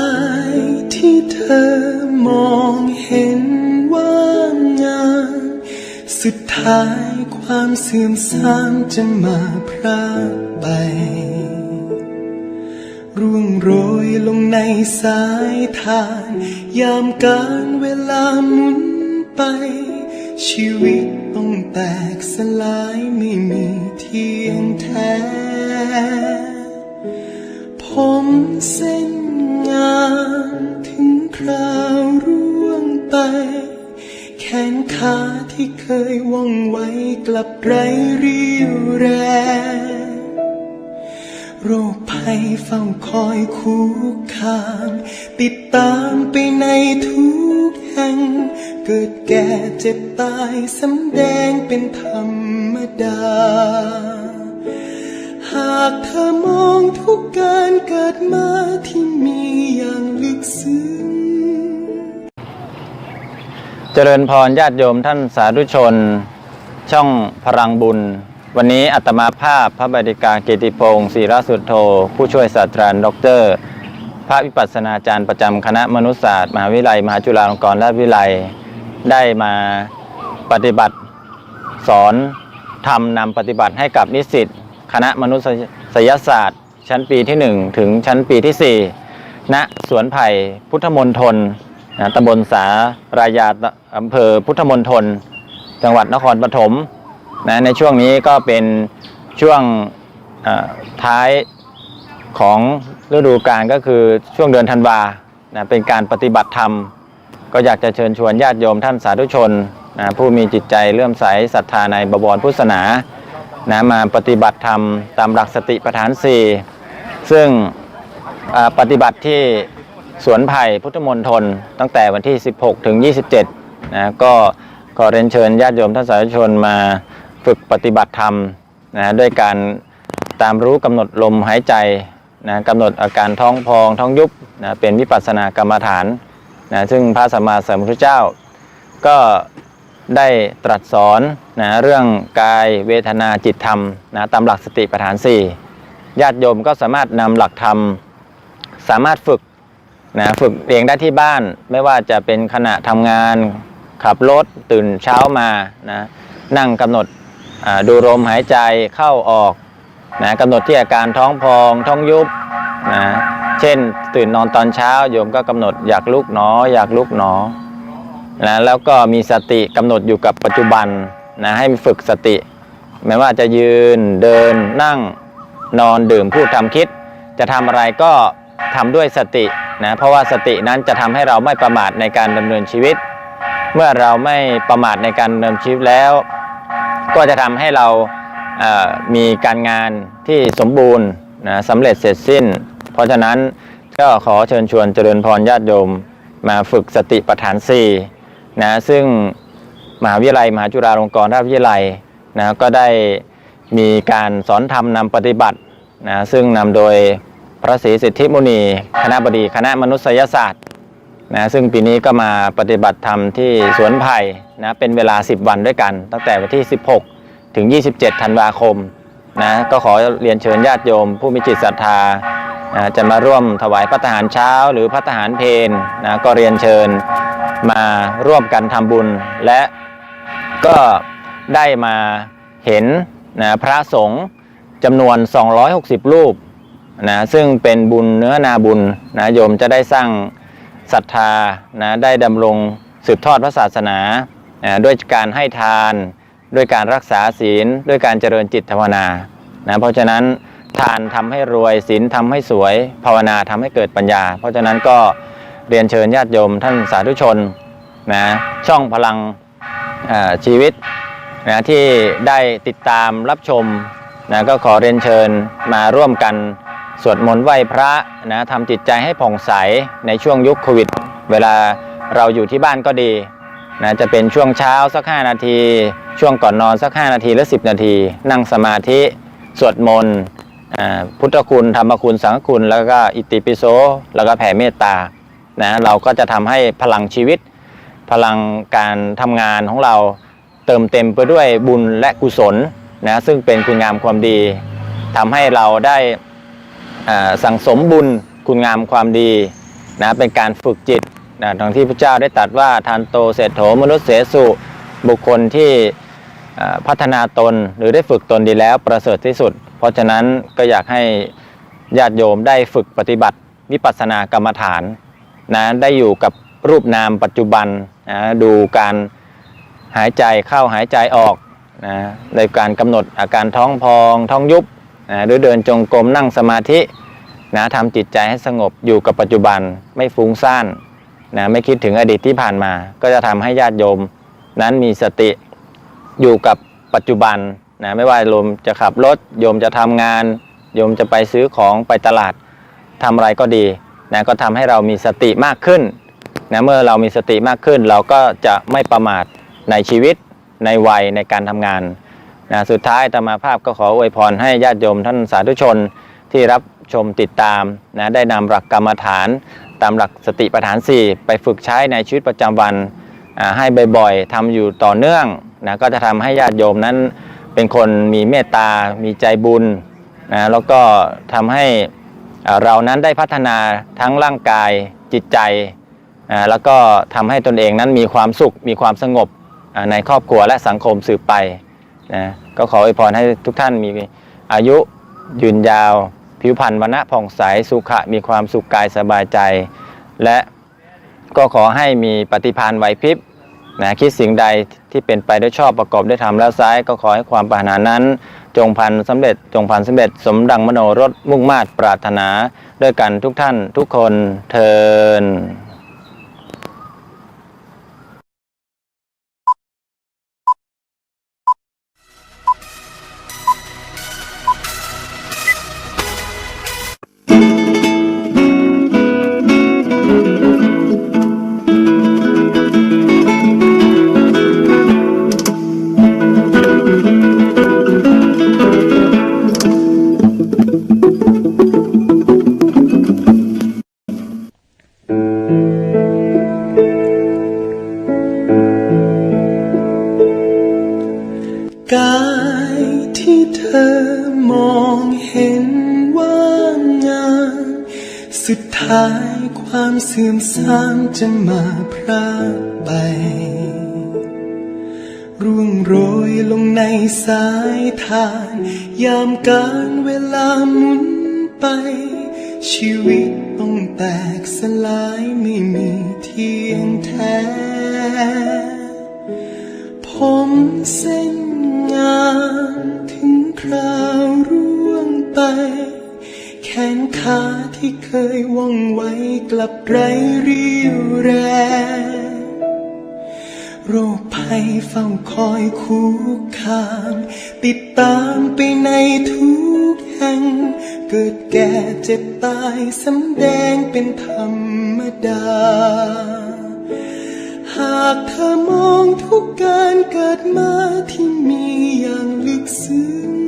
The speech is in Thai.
ายที่เธอมองเห็นว่างามสุดท้ายความเสื่อมทรามจะมาพรากไป ร่วงโรยลงในสายทาน ยามการเวลาหมุนไป ชีวิตต้องแตกสลายไม่มีเที่ยงแท้ ผมเส้นงามถึงคราวร่วงไป แขนขาที่เคยว่องไวกลับไร้เรี่ยวแรงโรคภัยเฝ้าคอยคุกคาม ติดตามไปในทุกแห่ง เกิดแก่เจ็บตายสำแดงเป็นธรรมดา หากเธอมองทุกการเกิดมาที่มีอย่างลึกซึ้ง เจริญพรญาติโยมท่านสาธุชน ช่องพลังบุญ วันนี้อัตมาภาพพระบดิกาเกติพงศ์ศิรสุทโธ ผู้ช่วยศาสตราจารย์ดร พระวิปัสสนาจารย์ประจำคณะมนุษยศาสตร์มหาวิทยาลัยมหาจุฬาลงกรณราชวิทยาลัยได้มาปฏิบัติสอนทำนำปฏิบัติให้กับนิสิต คณะมนุษยศาสตร์ ชั้นปีที่ 1 ถึงชั้นปีที่ 4 ณ สวนไผ่พุทธมณฑลนะตำบลสารายาอำเภอพุทธมณฑลจังหวัดนครปฐมนะในช่วงนี้ก็เป็นช่วงท้ายของฤดูกาลก็คือช่วงเดือนธันวานะเป็นการปฏิบัติธรรม ก็อยากจะเชิญชวนญาติโยมท่านสาธุชนนะผู้มีจิตใจเลื่อมใสศรัทธาในบวรพุทธศาสนา นะมาปฏิบัติธรรมตามหลักสติปัฏฐาน 4 ซึ่งปฏิบัติที่สวนไผ่พุทธมณฑลตั้งแต่วันที่ 16 ถึง 27นะก็ขอเรียนเชิญญาติโยมท่านสาธุชนมาฝึกปฏิบัติธรรมนะด้วยการตามรู้กำหนดลมหายใจนะกำหนดอาการท้องพองท้องยุบนะเป็นวิปัสสนากรรมฐานนะซึ่งพระสัมมาสัมพุทธเจ้า ก็ ได้ตรัสสอนนะเรื่องกายเวทนาจิตธรรมนะตามหลักสติปัฏฐาน 4 ญาติโยมก็สามารถนำหลักธรรม สามารถฝึกนะฝึกเองได้ที่บ้านไม่ว่าจะเป็นขณะทำงาน ขับรถตื่นเช้ามานะนั่งกำหนดดูลมหายใจเข้าออกนะกำหนดที่อาการท้องพองท้องยุบนะเช่นตื่นนอนตอนเช้าโยมก็กำหนดอยากลุกหนอ อยากลุกหนอ นะแล้วก็มีสติกำหนดอยู่กับปัจจุบันนะให้ฝึกสติ ไม่ว่าจะยืนเดินนั่งนอนดื่มพูดทำคิด จะทำอะไรก็ทำด้วยสตินะเพราะว่าสตินั้นจะทำให้เราไม่ประมาทในการดำเนินชีวิต เมื่อเราไม่ประมาทในการดำเนินชีวิตแล้ว ก็จะทำให้เรามีการงานที่สมบูรณ์นะสำเร็จเสร็จสิ้น เพราะฉะนั้นก็ขอเชิญชวนเจริญพรญาติโยมมาฝึกสติปัฏฐาน4 นะซึ่งมหาวิทยาลัยมหาจุฬาลงกรณราชวิทยาลัยนะก็ได้มีการสอนธรรมนำปฏิบัตินะซึ่งนำโดยพระศรีสิทธิมุนี คณะบดีคณะมนุษยศาสตร์นะซึ่งปีนี้ก็มาปฏิบัติธรรมที่สวนไผ่นะเป็นเวลา 10 วันด้วยกัน ตั้งแต่วันที่ 16 ถึง 27 ธันวาคมนะก็ขอเรียนเชิญญาติโยม ผู้มีจิตศรัทธานะจะมาร่วมถวายพระทหารเช้า หรือพระทหารเพนนะก็เรียนเชิญ มาร่วมกันทำบุญ และก็ได้มาเห็นนะพระสงฆ์จำนวน 260 รูปนะซึ่งเป็นบุญเนื้อนาบุญนะโยมจะได้สร้างศรัทธานะได้ดำรงสืบทอดพระศาสนานะด้วยการให้ทาน ด้วยการรักษาศีล ด้วยการเจริญจิตภาวนานะเพราะฉะนั้นทานทำให้รวยศีลทำให้สวยภาวนาทำให้เกิดปัญญา เพราะฉะนั้นก็ เรียนเชิญญาติโยมท่านสาธุชนนะช่องพลังอ่าชีวิตนะที่ได้ติดตามรับชมนะก็ขอเรียนเชิญมาร่วมกันสวดมนต์ไหว้พระนะทำจิตใจให้ผ่องใสในช่วงยุคโควิด เวลาเราอยู่ที่บ้านก็ดีนะจะเป็นช่วงเช้าสัก 5 นาที ช่วงก่อนนอนสัก 5 นาทีหรือ 10 นาที นั่งสมาธิสวดมนต์อ่าพุทธคุณ ธรรมคุณ สังฆคุณ แล้วก็อิติปิโสแล้วก็แผ่เมตตา นะเราก็จะทำให้พลังชีวิต พลังการทำงานของเราเติมเต็มไปด้วยบุญและกุศลนะซึ่งเป็นคุณงามความดีทำให้เราได้สั่งสมบุญคุณงามความดีนะเป็นการฝึกจิตนะทางที่พระเจ้าได้ตรัสว่าทานโตเศรษโถมนุษย์เสสุบุคคลที่พัฒนาตนหรือได้ฝึกตนดีแล้วประเสริฐที่สุด เพราะฉะนั้นก็อยากให้ญาติโยมได้ฝึกปฏิบัติวิปัสสนากรรมฐาน นะได้อยู่กับรูปนามปัจจุบันนะดูการหายใจเข้าหายใจออกนะในการกำหนดอาการท้องพองท้องยุบนะหรือเดินจงกรมนั่งสมาธินะทำจิตใจให้สงบอยู่กับปัจจุบันไม่ฟุ้งซ่านนะไม่คิดถึงอดีตที่ผ่านมา ก็จะทำให้ญาติโยม นั้นมีสติอยู่กับปัจจุบันนะไม่ว่าโยมจะขับรถโยมจะทำงาน โยมจะไปซื้อของไปตลาดทำอะไรก็ดี นะก็ทำให้เรามีสติมากขึ้นนะเมื่อเรามีสติมากขึ้น เราก็จะไม่ประมาทในชีวิตในวัยในการทำงานนะสุดท้ายธรรมาภาพก็ขออวยพรให้ญาติโยมท่านสาธุชนที่รับชมติดตามนะได้นำหลักกรรมฐาน ตามหลักสติปัฏฐาน 4 ไปฝึกใช้ในชีวิตประจำวันอ่าให้บ่อยๆทำอยู่ต่อเนื่องนะก็จะทำให้ญาติโยมนั้นเป็นคนมีเมตตา มีใจบุญนะแล้วก็ทำให้ เรานั้นได้พัฒนาทั้งร่างกายจิตใจ แล้วก็ทำให้ตนเองนั้นมีความสุขมีความสงบในครอบครัวและสังคมสืบไปนะก็ขออวยพรให้ทุกท่านมีอายุยืนยาว ผิวพรรณวรรณะผ่องใสสุขะมีความสุขกายสบายใจ และก็ขอให้มีปฏิภาณไหวพริบนะคิดสิ่งใดที่เป็นไปด้วยชอบประกอบด้วยธรรมแล้วซ้าย ก็ขอให้ความปรารถนานั้น จงพันสำเร็จจงพันสำเร็จ สมดังมโนรสมุ่งมาตรปรารถนา ด้วยกันทุกท่านทุกคนเทิน กายที่เธอมองเห็นว่างามสุดท้ายความเสื่อมทรามจะมาพรากไป ร่วงโรยลงในสายทาน ยามการเวลาหมุนไป ชีวิตต้องแตกสลายไม่มีเที่ยงแท้ ผมเส้น งามถึงคราวร่วงไป แขนขาที่เคยว่องไวกลับไร้เรี่ยวแรงโรคภัยเฝ้าคอยคุกคาม ติดตามไปในทุกแห่ง เกิดแก่เจ็บตายสำแดงเป็นธรรมดา หากเธอมองทุกการเกิดมาที่มีอย่างลึกซึ้ง